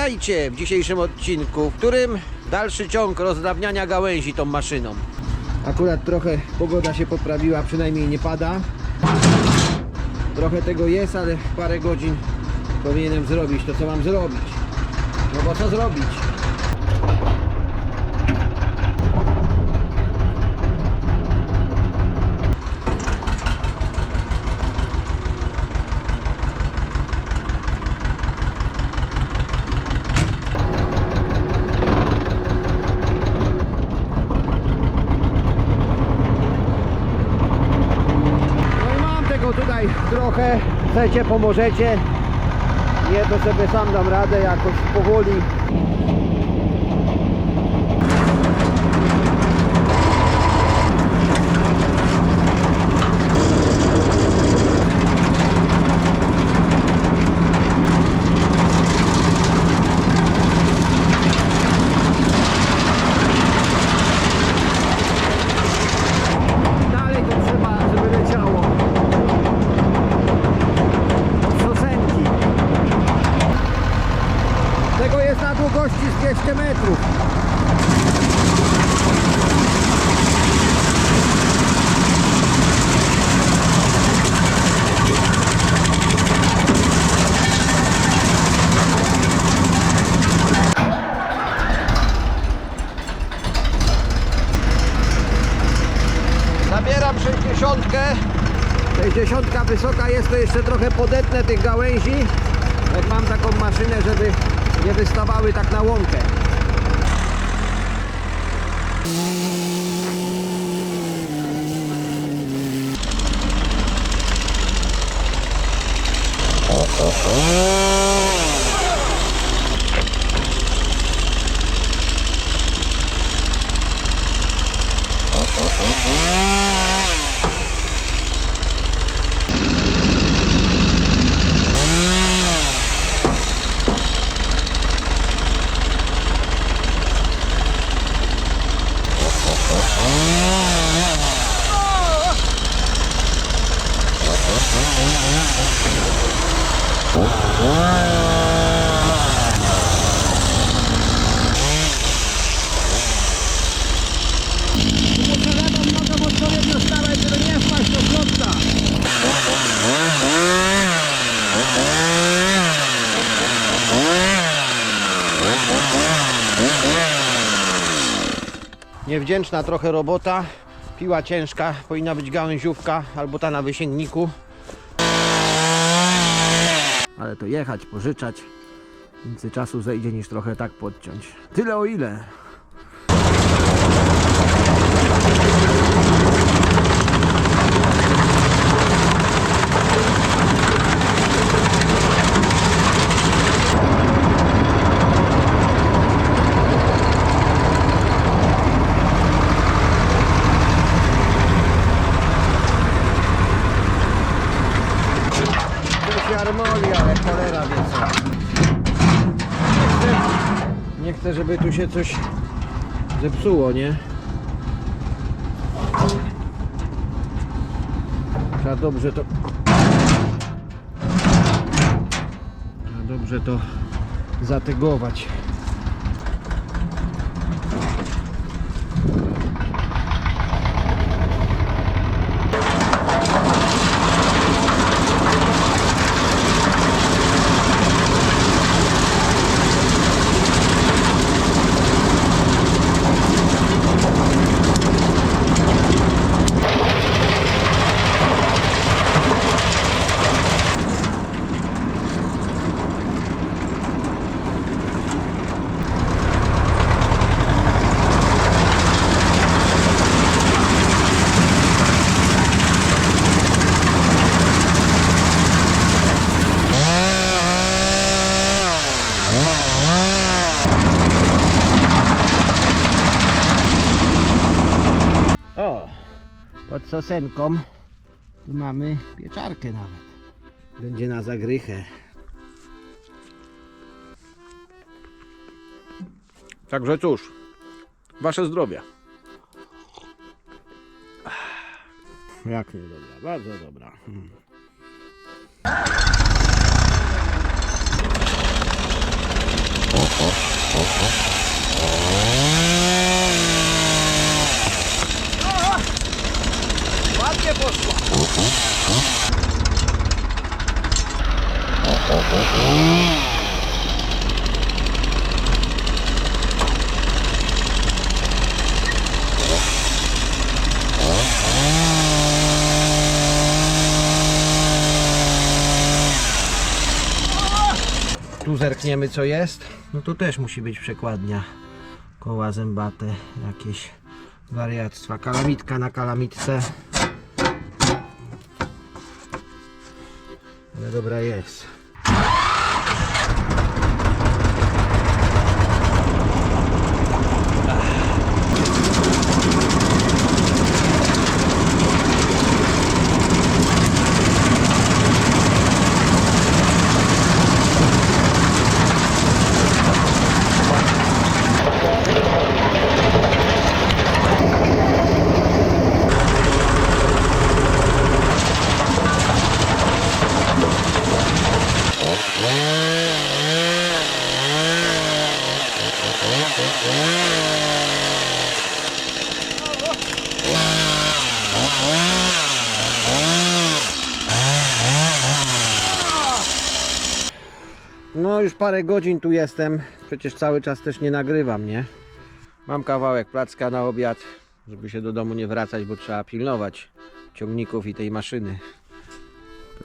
Witajcie w dzisiejszym odcinku, w którym dalszy ciąg rozdrabniania gałęzi tą maszyną. Akurat trochę pogoda się poprawiła, przynajmniej nie pada. Trochę tego jest, ale parę godzin powinienem zrobić to, co mam zrobić. No bo co zrobić? No i mam tego tutaj trochę. Chcecie, pomożecie. Nie, to sobie sam dam radę jakoś powoli. Dalej to trzeba, żeby leciało. Od sosenki. Tego jest na długości z 200 metrów. Zabieram 60. 60 wysoka jest, to jeszcze trochę podetnę tych gałęzi. Jak mam taką maszynę, żeby nie wystawały tak na łąkę. Niewdzięczna trochę robota. Piła ciężka, powinna być gałęziówka albo ta na wysięgniku. Ale to jechać, pożyczać. Więcej czasu zejdzie niż trochę tak podciąć. Tyle o ile. Coś armoli, ale wie co. Nie chcę, nie chcę, żeby tu się coś zepsuło, nie? Trzeba dobrze to... Trzeba dobrze to zategować. O, pod sosenką tu mamy pieczarkę nawet. Będzie na zagrychę. Także cóż, wasze zdrowie. Jak nie dobra, bardzo dobra. Hmm. Ładnie poszło. Tu zerkniemy co jest. No tu też musi być przekładnia. Koła zębate, jakieś wariactwa. Kalamitka na kalamitce. Ale dobra jest. No już parę godzin tu jestem. Przecież cały czas też nie nagrywam, nie? Mam kawałek placka na obiad, żeby się do domu nie wracać, bo trzeba pilnować ciągników i tej maszyny.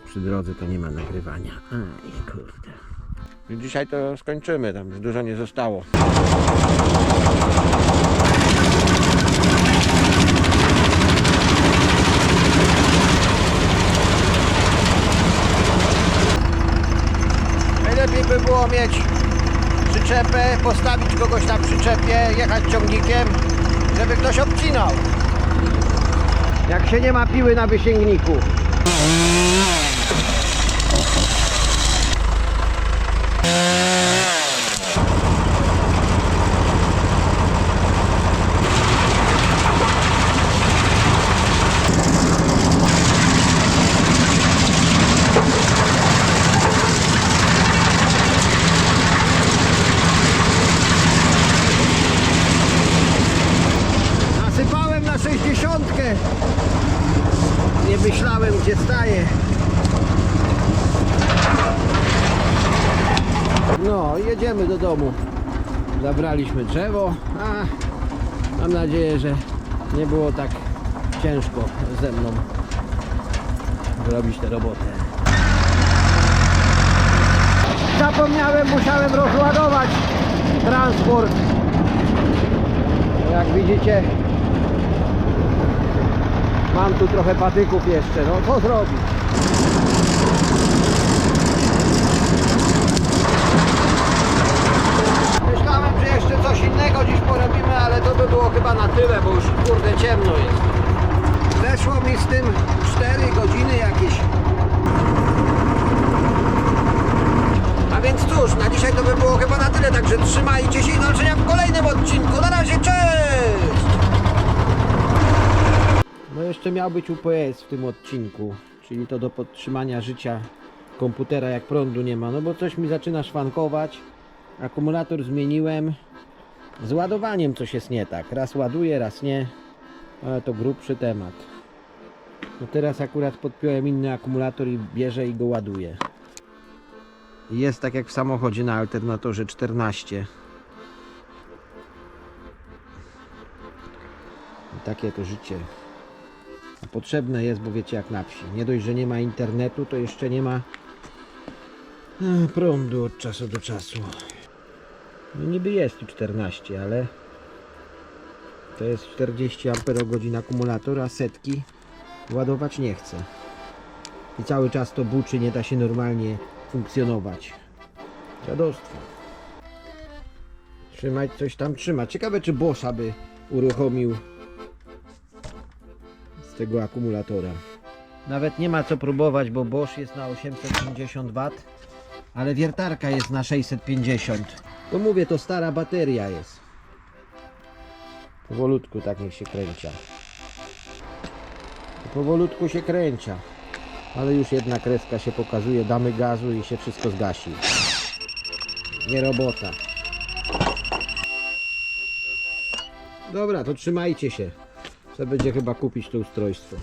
Przy drodze to nie ma nagrywania. Aj, kurde. Dzisiaj to skończymy, tam już dużo nie zostało. Najlepiej by było mieć przyczepę, postawić kogoś na przyczepie, jechać ciągnikiem, żeby ktoś obcinał. Jak się nie ma piły na wysięgniku. Nasypałem na 60. Nie myślałem gdzie staję. No, jedziemy do domu. Zabraliśmy drzewo. A, mam nadzieję, że nie było tak ciężko ze mną zrobić tę robotę. Zapomniałem, musiałem rozładować transport. Jak widzicie, mam tu trochę patyków jeszcze. No co zrobić? Myślałem, że jeszcze coś innego dziś porobimy, ale to by było chyba na tyle, bo już kurde ciemno jest. Zeszło mi z tym 4 godziny jakieś. A więc cóż, na dzisiaj to by było chyba na tyle, także trzymajcie się i do zobaczenia w kolejnym odcinku. Na razie, cześć! Jeszcze miał być UPS w tym odcinku, czyli to do podtrzymania życia komputera jak prądu nie ma, no bo coś mi zaczyna szwankować. Akumulator zmieniłem. Z ładowaniem coś jest nie tak. Raz ładuje, raz nie. Ale to grubszy temat. No teraz akurat podpiąłem inny akumulator i bierze i go ładuje. Jest tak jak w samochodzie na alternatorze 14. I takie to życie. Potrzebne jest, bo wiecie jak na wsi. Nie dość, że nie ma internetu, to jeszcze nie ma e, prądu od czasu do czasu. No niby jest tu 14, ale to jest 40 Ah akumulator, a setki ładować nie chce. I cały czas to buczy, nie da się normalnie funkcjonować. Dziadostwo. Trzymać coś tam trzyma. Ciekawe czy Boscha by uruchomił tego akumulatora. Nawet nie ma co próbować, bo Bosch jest na 850 W, ale wiertarka jest na 650. To mówię, to stara bateria jest. Powolutku tak niech się kręcia. Powolutku się kręcia. Ale już jedna kreska się pokazuje, damy gazu i się wszystko zgasi. Nie robota. Dobra, to trzymajcie się. Trzeba będzie chyba kupić to ustrojstwo.